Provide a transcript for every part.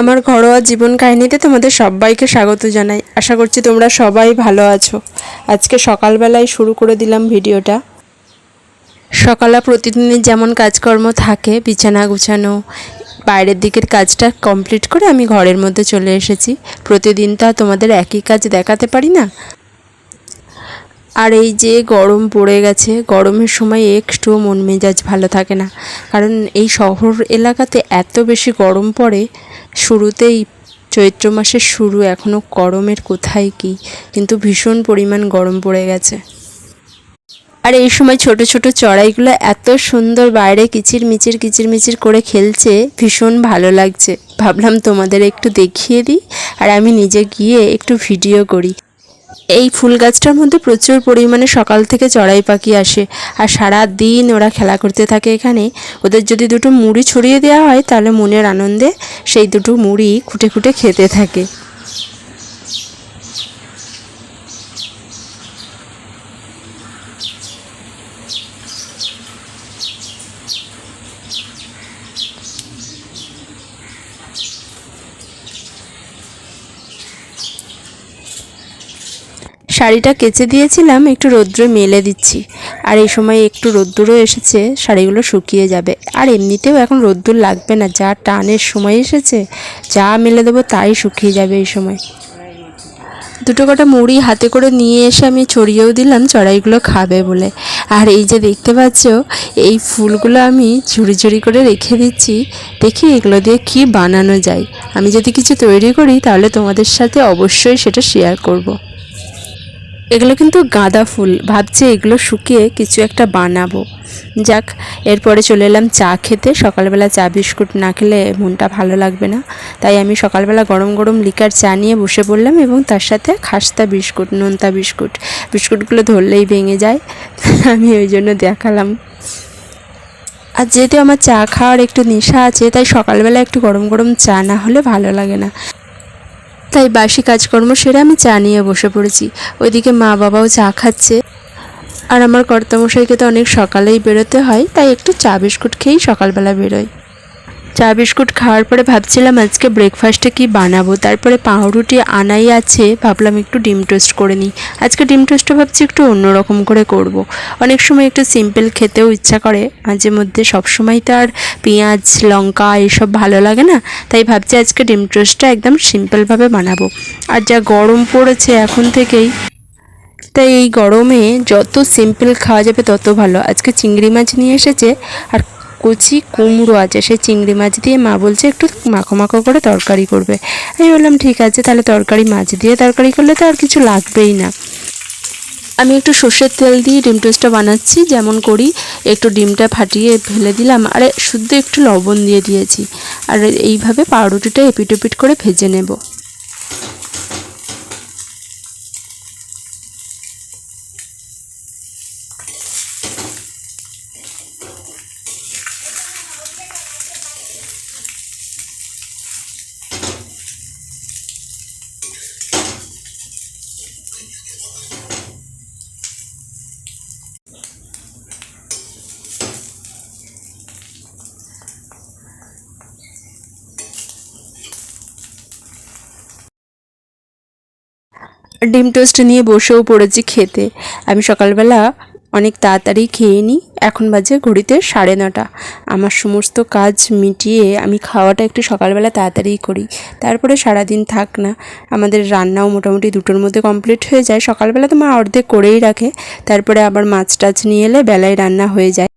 আমার ঘরোয়া জীবন কাহিনীতে তোমাদের সবাইকে স্বাগত জানাই। আশা করছি তোমরা সবাই ভালো আছো। আজকে সকালবেলায় শুরু করে দিলাম ভিডিওটা। সকালে প্রতিদিনের যেমন কাজকর্ম থাকে, বিছানা গুছানো, বাইরের দিকের কাজটা কমপ্লিট করে আমি ঘরের মধ্যে চলে এসেছি। প্রতিদিন তো তোমাদের একই কাজ দেখাতে পারি না? আর এই যে গরম পড়ে গেছে, গরমের সময় একটু মন মেজাজ ভালো থাকে না। কারণ এই শহর এলাকাতে এত বেশি গরম পড়ে, শুরুতেই চৈত্র মাসের শুরু এখনও গরমের কোথায় কি? কিন্তু ভীষণ পরিমাণ গরম পড়ে গেছে। আর এই সময় ছোট ছোট চড়াইগুলো এত সুন্দর বাইরে কিচির মিচির কিচির মিচির করে খেলছে, ভীষণ ভালো লাগছে। ভাবলাম তোমাদের একটু দেখিয়ে দিই, আর আমি নিজে গিয়ে একটু ভিডিও করি। এই ফুল গাছটার মধ্যে প্রচুর পরিমাণে সকাল থেকে চড়াই পাখি আসে আর সারা দিন ওরা খেলা করতে থাকে এখানে। ওদের যদি দুটো মুড়ি ছড়িয়ে দেওয়া হয়, তাহলে মনের আনন্দে সেই দুটো মুড়ি খুঁটে খুঁটে খেতে থাকে। শাড়িটা কেচে দিয়েছিলাম, একটু রৌদ্রে মেলে দিচ্ছি। আর এই সময় একটু রোদ্দুরও এসেছে, শাড়িগুলো শুকিয়ে যাবে। আর এমনিতেও এখন রোদ্দুর লাগবে না, যা টানের সময় এসেছে, যা মেলে দেবো তাই শুকিয়ে যাবে এই সময়। দুটো কটা মুড়ি হাতে করে নিয়ে এসে আমি ছড়িয়েও দিলাম, চড়াইগুলো খাবে বলে। আর এই যে দেখতে পাচ্ছ, এই ফুলগুলো আমি ঝুড়ি ঝুড়ি করে রেখে দিচ্ছি। দেখি এগুলো দিয়ে কি বানানো যায়। আমি যদি কিছু তৈরি করি, তাহলে তোমাদের সাথে অবশ্যই সেটা শেয়ার করব। এগুলো কিন্তু গাঁদা ফুল। ভাবছি এগুলো শুকিয়ে কিছু একটা বানাবো। যাক, এরপরে চলে এলাম চা খেতে। সকালবেলা চা বিস্কুট না খেলে মনটা ভালো লাগবে না। তাই আমি সকালবেলা গরম গরম লিকার চা নিয়ে বসে পড়লাম এবং তার সাথে খাস্তা বিস্কুট, নোনতা বিস্কুট। বিস্কুটগুলো ধরলেই ভেঙে যায়। আমি ওই জন্য দেখালাম। আর যেহেতু আমার চা খাওয়ার একটু নেশা আছে, তাই সকালবেলা একটু গরম গরম চা না হলে ভালো লাগে না। তাই বাসি কাজকর্ম সেরে আমি চা নিয়ে বসে পড়েছি। ওইদিকে মা বাবাও চা খাচ্ছে। আর আমার কর্তামশাইকে তো অনেক সকালেই বেরোতে হয়, তাই একটু চা বিস্কুট খেয়েই সকালবেলা বেরোয়। চা বিস্কুট খাওয়ার পরে ভাবছিলাম আজকে ব্রেকফাস্টে কি বানাবো। তারপরে পাউরুটি আনাই আছে, ভাবলাম একটু ডিম টোস্ট করে নিই। আজকে ডিম টোস্টটা ভাবছি একটু অন্যরকম করে করব। অনেক সময় একটু সিম্পল খেতেও ইচ্ছা করে, মাঝে মধ্যে সবসময় তো আর পেঁয়াজ, লঙ্কা এসব ভালো লাগে না, তাই ভাবছি আজকে ডিম টোস্টটা একদম সিম্পলভাবে বানাবো। আর যা গরম পড়েছে এখন থেকেই, তাই এই গরমে যত সিম্পল খাওয়া যাবে তত ভালো। আজকে চিংড়ি মাছ নিয়ে এসেছে, আর কচি, কুমড়ো আছে সেই চিংড়ি মাছ দিয়ে মা বলছে একটু মাখো মাখো করে তরকারি করবে। আমি বললাম, ঠিক আছে, তাহলে তরকারি মাছ দিয়ে তরকারি করলে তো আর কিছু লাগবেই না। আমি একটু সর্ষের তেল দিয়ে ডিম টোস্টটা বানাচ্ছি, যেমন করি। একটু ডিমটা ফাটিয়ে ফেলে দিলাম, আর শুদ্ধ একটু লবণ দিয়ে দিয়েছি। আর এইভাবে পাউরুটিটা এপিট এপিট করে ভেজে নেব। ডিম টোস্ট নিয়ে বসেও পড়েছি খেতে। আমি সকালবেলা অনেক তাড়াতাড়ি খেয়ে নিই। এখন বাজে ঘড়িতে সাড়ে নটা। আমার সমস্ত কাজ মিটিয়ে আমি খাওয়াটা একটু সকালবেলা তাড়াতাড়িই করি। তারপরে সারাদিন থাক না। আমাদের রান্নাও মোটামুটি দুটোর মধ্যে কমপ্লিট হয়ে যায়। সকালবেলা তো মা অর্ধেক করেই রাখে। তারপরে আবার মাছ টাছ নিয়ে এলে বেলায় রান্না হয়ে যায়।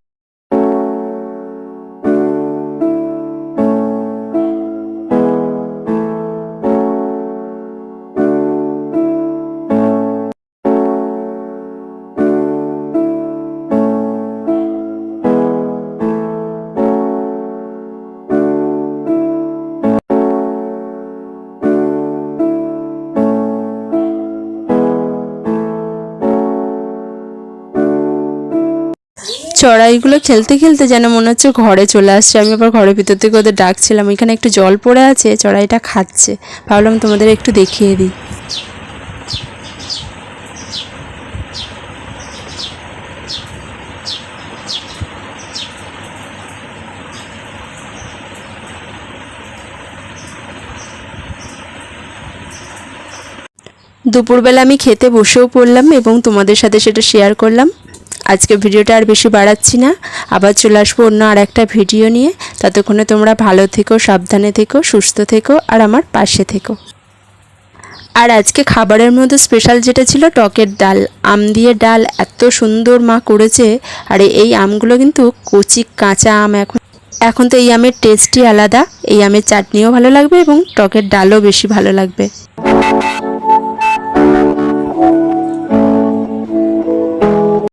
চড়াইগুলো খেলতে খেলতে যেন মনে হচ্ছে ঘরে চলে আসছে। আমি আবার ঘরের ভিতর থেকে ওদের ডাকছিলাম, এখানে একটু জল পড়ে আছে, চড়াইটা খাচ্ছে। ভাবলাম তোমাদের একটু দেখিয়ে দিই। দুপুরবেলা আমি খেতে বসেও পড়লাম এবং তোমাদের সাথে সেটা শেয়ার করলাম। আজকে ভিডিওটা আর বেশি বাড়াচ্ছি না। আবার চলে আসব অন্য আর একটা ভিডিও নিয়ে। ততক্ষণে তোমরা ভালো থেকো, সাবধানে থেকো, সুস্থ থেকো আর আমার পাশে থেকো। আর আজকে খাবারের মধ্যে স্পেশাল যেটা ছিল টকের ডাল। আম দিয়ে ডাল এত সুন্দর মা করেছে। আর এই আমগুলো কিন্তু কচি কাঁচা আম এখন। এখন তো এই আমের টেস্টই আলাদা। এই আমের চাটনিও ভালো লাগবে এবং টকের ডালও বেশি ভালো লাগবে।